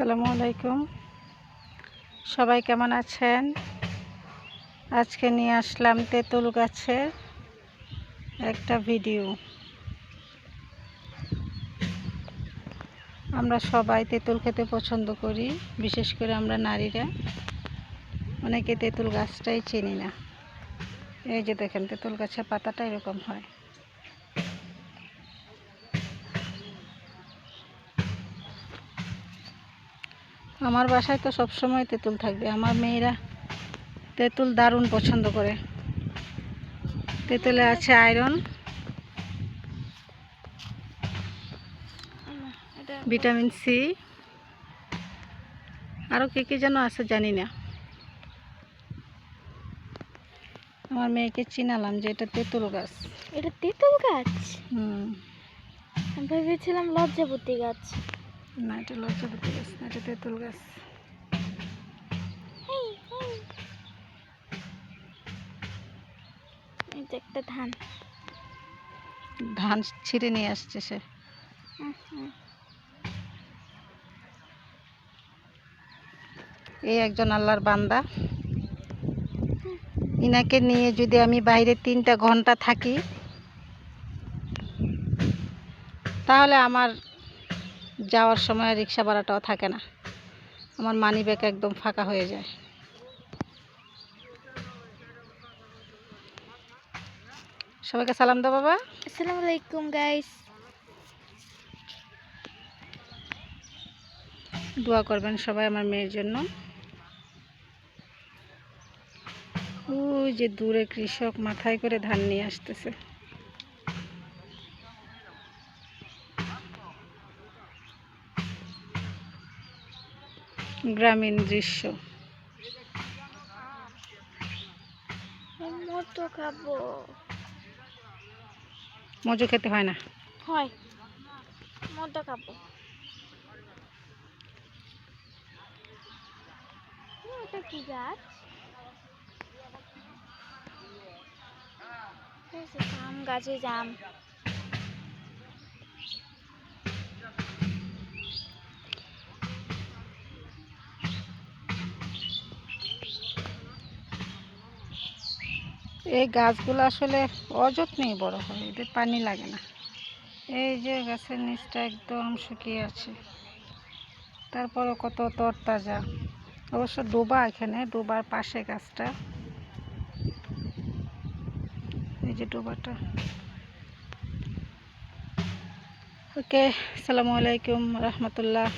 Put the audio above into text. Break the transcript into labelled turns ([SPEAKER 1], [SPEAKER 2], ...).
[SPEAKER 1] আসসালামু আলাইকুম। সবাই কেমন আছেন? আজকে নিয়ে আসলাম তেঁতুল গাছের একটা ভিডিও। আমরা সবাই তেঁতুল খেতে পছন্দ করি, বিশেষ করে আমরা নারীরা। অনেকে তেঁতুল গাছটাই চিনি না। এই যে দেখেন, তেঁতুল গাছের পাতাটা এরকম হয়। আমার বাসায় তো সব সময় তেঁতুল থাকবে। আমার মেয়েরা তেঁতুল দারুণ পছন্দ করে। তেঁতুলে আছে আয়রন ভিটামিন সি আরও কী কী যেন আছে জানি না। আমার মেয়েকে চিনালাম যে এটা তেঁতুল গাছ।
[SPEAKER 2] এটা তেঁতুল গাছ?
[SPEAKER 1] হুম।
[SPEAKER 2] আমি ভেবেছিলাম লজ্জাপতি গাছ।
[SPEAKER 1] না এটা লজ্জাপতি গাছ না এটা তেঁতুল গাছ
[SPEAKER 2] একটা ধান।
[SPEAKER 1] ধান ছিঁড়ে নিয়ে আসছে সে। এই একজন আল্লাহর বান্দা। ইনাকে নিয়ে যদি আমি বাইরে তিনটা ঘণ্টা থাকি তাহলে আমার যাওয়ার সময় রিক্সা ভাড়াটাও থাকে না। আমার মানি ব্যাগ একদম ফাঁকা হয়ে যায়। সবাইকে সালাম দাও বাবা।
[SPEAKER 2] আসসালামু আলাইকুম গাইস
[SPEAKER 1] দোয়া করবেন সবাই আমার মেয়ের জন্য। ওই যে দূরে কৃষক মাথায় করে ধান নিয়ে আসতেছে। গ্রামীণ দৃশ্য। মজু খেতে হয় না?
[SPEAKER 2] হয়। খাব। কি গাছ? জাম গাছে জাম।
[SPEAKER 1] এই গাছগুলো আসলে অযত্নেই বড় হয় এদের পানি লাগে না। এই যে গাছের নিচটা একদম শুকিয়ে আছে। তারপরে কত তরতাজা। অবশ্য ডোবা এখানে, ডোবার পাশে গাছটা। এই যে ডোবাটা। ওকে আসসালামু আলাইকুম, রহমতুল্লাহ।